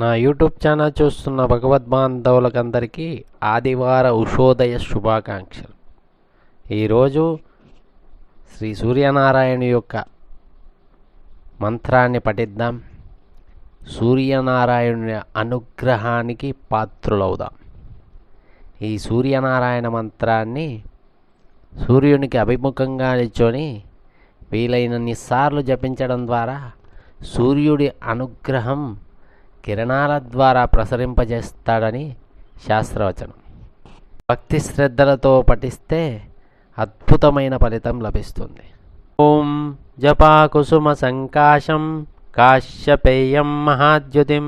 నా YouTube channel చూస్తున్న భగవద్బాంధవులకందరికీ ఆదివార ఉషోదయ శుభాకాంక్షలు. ఈరోజు శ్రీ సూర్యనారాయణ యొక్క మంత్రాన్ని పఠిద్దాం. సూర్యనారాయణుని అనుగ్రహానికి పాత్రులవుదాం. ఈ సూర్యనారాయణ మంత్రాన్ని సూర్యునికి అభిముఖంగా నిల్చొని వీలైనన్ని సార్లు జపించడం ద్వారా సూర్యుడి అనుగ్రహం కిరణాల ద్వారా ప్రసరింపజేస్తాడని శాస్త్రవచనం. భక్తి శ్రద్ధలతో పఠిస్తే అద్భుతమైన ఫలితం లభిస్తుంది. ఓం జపాకుసుమ సంకాశం కాశ్యపేయం మహాద్యుతిం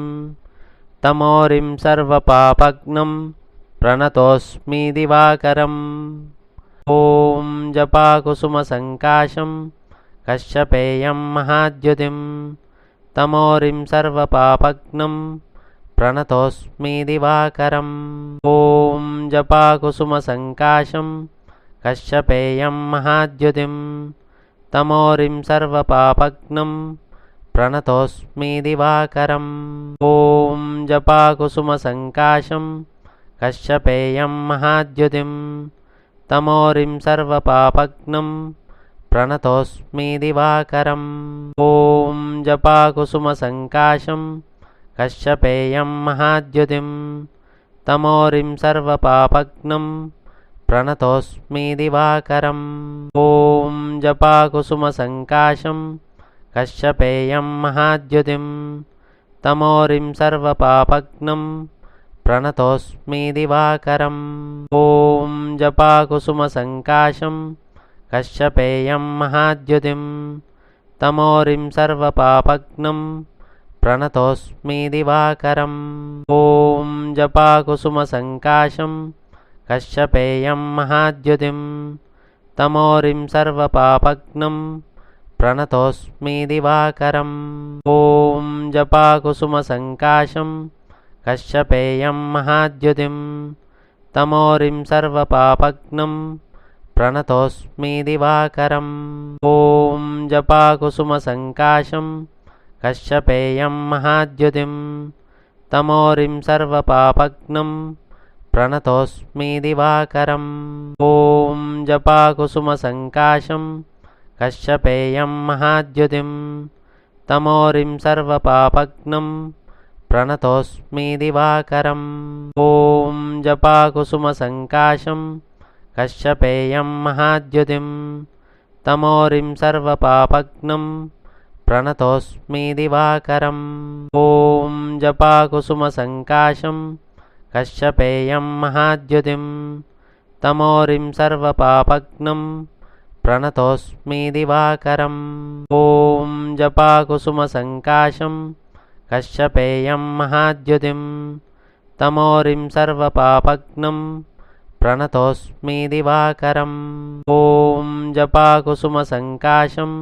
తమోరిం సర్వపాపగ్నం ప్రణతోస్మి దివాకరం. ఓం జపాకుసుమ సంకాశం కశ్యపేయం మహాద్యుతిం तमोरिं सर्वपापज्ञं प्रणतोऽस्मि दिवाकरम्। ॐ जपाकुसुमसङ्काशं कस्य पेयं महाद्युतिं तमोरिं प्रणतोऽस्मि दिवाकरम्। ॐ जपाकुसुमसङ्काशं कश्येयं महाद्युतिं तमोरिं सर्वपापज्ञम् प्रणतोऽस्मि दिवाकरम्। ॐ जपाकुसुमसङ्काशं कश्यपेयं महाद्युतिं तमोरिं सर्वपापग्नं प्रणतोऽस्मि दिवाकरम्। ॐ जपाकुसुमसङ्काशं कश्यपेयं महाद्युतिं तमोरिं सर्वपापग्नं प्रणतोऽस्मि दिवाकरम्। ॐ जपाकुसुमसङ्काशं कश्यपेयं महाद्युतिं तमोरिं सर्वपापग्नं प्रणतोऽस्मि दिवाकरम्। ॐ जपाकुसुमसङ्काशं कश्यपेयं महाद्युतिं तमोरिं सर्वपापग्नं प्रणतोऽस्मि दिवाकरम्। ॐ जपाकुसुमसङ्काशं कश्यपेयं महाद्युतिं तमोरिं सर्वपापज्ञम् प्रणतोऽस्मि दिवाकरम्। ॐ जपाकुसुमसङ्काशं कश्येयं महाद्युतिं तमोरिं प्रणतोऽस्मि दिवाकरम्। ॐ जपाकुसुमसङ्काशं कश्येयं महाद्युतिं तमोरिं प्रणतोऽस्मि दिवाकरम्। ॐ जपाकुसुमसङ्काशं कश्यपेयं महाद्युतिं तमोरिं सर्वपापग्नं प्रणतोऽस्मि दिवाकरम् ॐ जपाकुसुमसङ्काशं कश्यपेयं महाद्युतिं तमोरिं सर्वपापग्नं प्रणतोऽस्मि दिवाकरम् ॐ जपाकुसुमसङ्काशं कश्यपेयं महाद्युतिं तमोरिं सर्वपापज्ञम् प्रणतोऽस्मि दिवाकरम्। ॐ जपाकुसुमसङ्काशं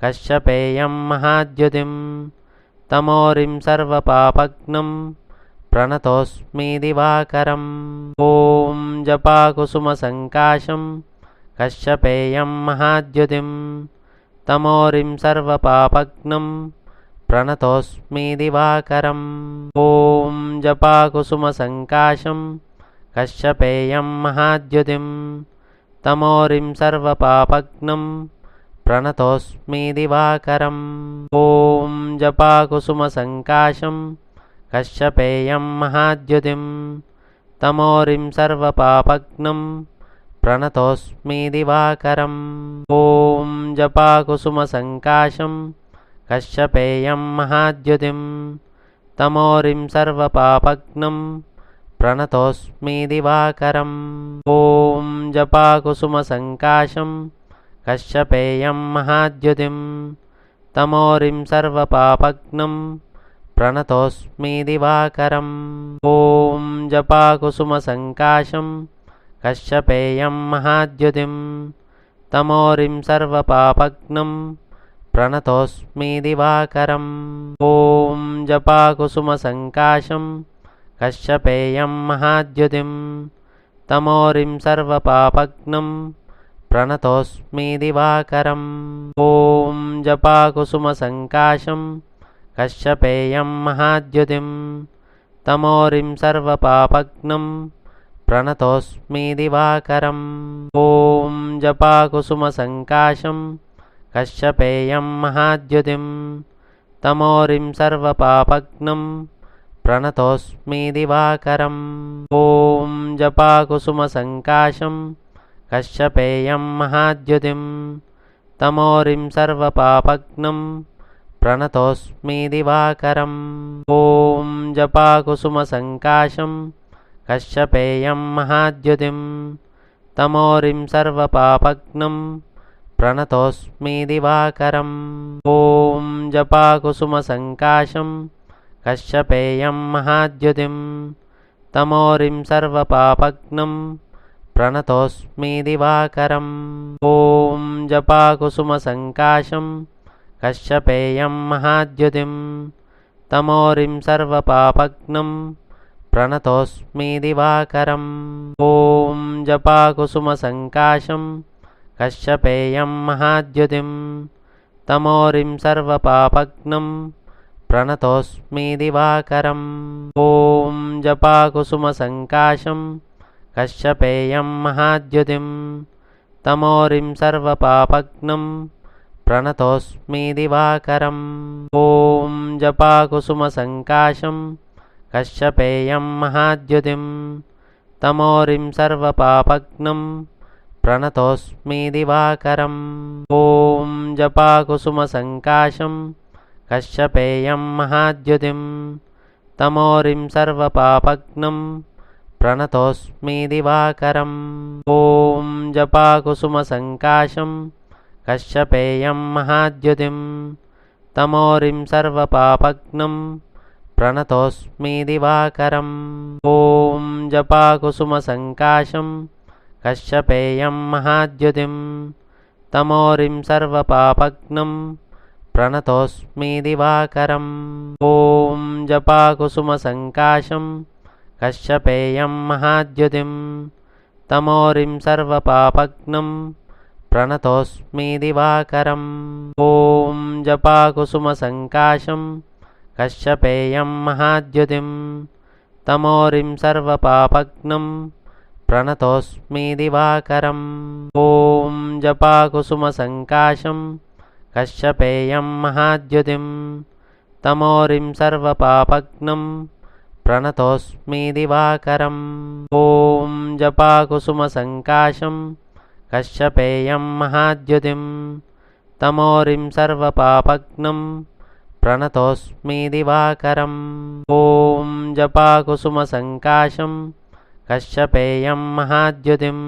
कश्यपेयं महाद्युतिं तमोरिं सर्वपापघ्नं प्रणतोऽस्मि दिवाकरम्। ॐ जपाकुसुमसङ्काशं कश्यपेयं महाद्युतिं तमोरिं सर्वपापघ्नं प्रणतोऽस्मि दिवाकरम्। ॐ जपाकुसुमसङ्काशं कश्यपेयं महाद्युतिं तमोरिं सर्वपापग्नं प्रणतोऽस्मि दिवाकरम्। ॐ जपाकुसुमसङ्काशं कश्यपेयं महाद्युतिं तमोरिं सर्वपापग्नं प्रणतोऽस्मि दिवाकरम्। ॐ जपाकुसुमसङ्काशं कश्यपेयं महाद्युतिं तमोरिं सर्वपापज्ञम् प्रणतोऽस्मि दिवाकरम्। ॐ जपाकुसुमसङ्काशं कश्येयं महाद्युतिं तमोरिं प्रणतोऽस्मि दिवाकरम्। ॐ जपाकुसुमसङ्काशं कश्यपेयं महाद्युतिं तमोरिं प्रणतोऽस्मि दिवाकरम्। ॐ जपाकुसुमसङ्काशं कश्यपेयं महाद्युतिं तमोरिं सर्वपापघ्नं प्रणतोऽस्मि दिवाकरम्। ॐ जपाकुसुमसङ्काशं कश्यपेयं महाद्युतिं तमोरिं सर्वपापघ्नं प्रणतोऽस्मि दिवाकरम्। ॐ जपाकुसुमसङ्काशं कश्यपेयं महाद्युतिं तमोरिं सर्वपापज्ञम् प्रणतोऽस्मि दिवाकरम्। ॐ जपाकुसुमसङ्काशं कश्यपेयं महाद्युतिं तमोरिं सर्वपापग्नं प्रणतोऽस्मि दिवाकरम्। ॐ जपाकुसुमसङ्काशं कश्यपेयं महाद्युतिं तमोरिं सर्वपापग्नं प्रणतोऽस्मि दिवाकरम्। ॐ जपाकुसुमसङ्काशं कश्यपेयं महाद्युतिं तमोरिं सर्वपापग्नं प्रणतोऽस्मि दिवाकरम्। ॐ जपाकुसुमसङ्काशं कश्यपेयं महाद्युतिं तमोरिं सर्वपापग्नं प्रणतोऽस्मि दिवाकरम्। ॐ जपाकुसुमसङ्काशं कश्यपेयं महाद्युतिं तमोरिं सर्वपापग्नं प्रणतोऽस्मि दिवाकरम्। ॐ जपाकुसुमसङ्काशं कश्यपेयं महाद्युतिं तमोरिं प्रणतोऽस्मि दिवाकरम्। ॐ जपाकुसुमसङ्काशं कश्यपेयं महाद्युतिं तमोरिं प्रणतोऽस्मि दिवाकरम्। ॐ जपाकुसुमसङ्काशं कश्यपेयं महाद्युतिं तमोरिं सर्वपापग्नं प्रणतोऽस्मि दिवाकरम्। ॐ जपाकुसुमसङ्काशं कश्यपेयं महाद्युतिं तमोरिं सर्वपापग्नं प्रणतोऽस्मि दिवाकरम्। ॐ जपाकुसुमसङ्काशं कश्यपेयं महाद्युतिं तमोरिं सर्वपापग्नं प्रणतोऽस्मि दिवाकरम्। ॐ जपाकुसुमसङ्काशं कश्यपेयं महाद्युतिं तमोरिं सर्वपापग्नं प्रणतोऽस्मि दिवाकरम्। ॐ जपाकुसुमसङ्काशं कश्यपेयं महाद्युतिं तमोरिं सर्वपापग्नं प्रणतोऽस्मि दिवाकरम्। ॐ जपाकुसुमसङ्काशं कश्यपेयं महाद्युतिं तमोरिं सर्वपापग्नं प्रणतोऽस्मि दिवाकरम् ॐ जपाकुसुमसङ्काशं कश्यपेयं महाद्युतिं तमोरिं सर्वपापग्नं प्रणतोऽस्मि दिवाकरम् ॐ जपाकुसुमसङ्काशं कश्यपेयं महाद्युतिं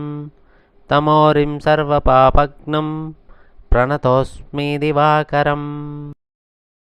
तमोरिं सर्वपापग्नं प्रणतोऽस्मि दिवाकरम्